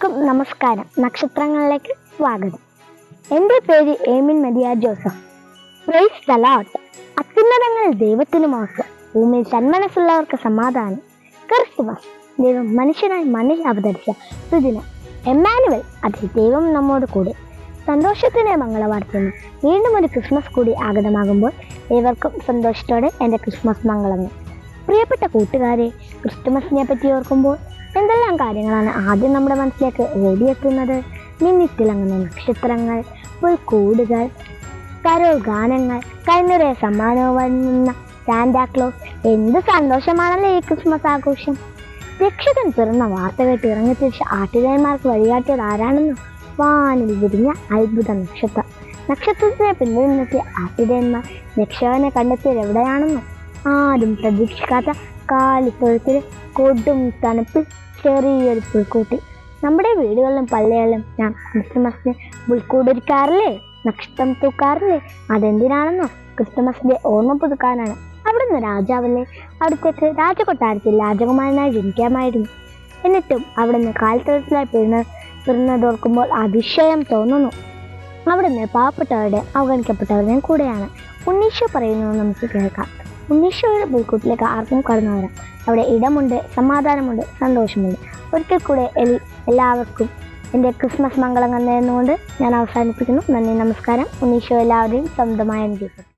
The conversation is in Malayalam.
എല്ലാവർക്കും നമസ്കാരം. നക്ഷത്രങ്ങളിലേക്ക് സ്വാഗതം. എന്റെ പേര് ഏമിൻ മരിയ ജോസഫ്. പ്രൈസ് തലാട്ട് അത്യുന്നതങ്ങൾ ദൈവത്തിന് മോശം. ഭൂമിയിൽ സന്മനസ്സുള്ളവർക്ക് സമാധാനം. ക്രിസ്തുമസ് ദൈവം മനുഷ്യനായി മണ്ണിൽ അവതരിച്ച സുദിനം. എമ്മാനുവൽ അതിൽ ദൈവം നമ്മോട് കൂടെ. സന്തോഷത്തിന്റെ മംഗളവാർത്തയിൽ വീണ്ടും ഒരു ക്രിസ്മസ് കൂടി ആഗതമാകുമ്പോൾ ഏവർക്കും സന്തോഷത്തോടെ എന്റെ ക്രിസ്മസ് മംഗളങ്ങൾ. പ്രിയപ്പെട്ട കൂട്ടുകാരെ ക്രിസ്തുമസിനെ പറ്റി ഓർക്കുമ്പോൾ എന്തെല്ലാം കാര്യങ്ങളാണ് ആദ്യം നമ്മുടെ മനസ്സിലേക്ക് ഓടിയെത്തുന്നത് മിന്നിത്തിളങ്ങുന്ന നക്ഷത്രങ്ങൾ പുൽക്കൂടുകൾ കരോ ഗാനങ്ങൾ കൈനിറയെ സമ്മാനവും നിന്ന സാന്റാക്ലോസ് എന്ത് സന്തോഷമാണല്ലേ ഈ ക്രിസ്മസ് ആഘോഷം? രക്ഷകൻ പിറന്ന വാർത്ത കേട്ട് ഇറങ്ങിത്തിരിച്ച ആട്ടിടയന്മാർക്ക് വഴികാട്ടിയത് ആരാണെന്നോ? വാനിൽ വിരിഞ്ഞ അത്ഭുത നക്ഷത്രം. നക്ഷത്രത്തിനെ പിന്തുടർന്നെത്തിയ ആട്ടിടയന്മാർ രക്ഷകനെ കണ്ടെത്തിയത് എവിടെയാണെന്നോ? ആരും പ്രതീക്ഷിക്കാത്ത കാലിത്തൊഴുത്തിൽ കൊടും തണുപ്പിൽ ചെറിയൊരു പുൽക്കൂട്ടി. നമ്മുടെ വീടുകളിലും പള്ളികളിലും ഞാൻ ക്രിസ്തുമസിന് പുൽക്കൂടൊരുക്കാറില്ലേ നക്ഷത്രം തൂക്കാറില്ലേ? അതെന്തിനാണെന്നോ ക്രിസ്തുമസിന്റെ ഓർമ്മ പുതുക്കാനാണ്. അവിടുന്ന് രാജാവല്ലേ? അവിടുത്തേക്ക് രാജകൊട്ടാരത്തിൽ രാജകുമാരനായി ജനിക്കാമായിരുന്നു. എന്നിട്ടും അവിടുന്ന് കാൽത്തൊഴുത്തിലായി പിറന്ന പിറന്നതോർക്കുമ്പോൾ അതിശയം തോന്നുന്നു. അവിടുന്ന് പാവപ്പെട്ടവരുടെ അവഗണിക്കപ്പെട്ടവരുടെയും കൂടെയാണ്. ഉണ്ണീശോ പറയുന്നത് നമുക്ക് കേൾക്കാം. ഉണ്ണീശോയുടെ പുൽക്കൂട്ടിലേക്ക് ആർക്കും കടന്നു വരാം. അവിടെ ഇടമുണ്ട് സമാധാനമുണ്ട് സന്തോഷമുണ്ട്. ഒരിക്കൽ കൂടെ എൽ- എല്ലാവർക്കും എന്റെ ക്രിസ്മസ് മംഗളങ്ങൾ നേർന്നുകൊണ്ട് ഞാൻ അവസാനിപ്പിക്കുന്നു. നന്ദി നമസ്കാരം. ഉണ്ണീശോ എല്ലാവരെയും സ്വന്തമായ അനുഗ്രഹിക്കും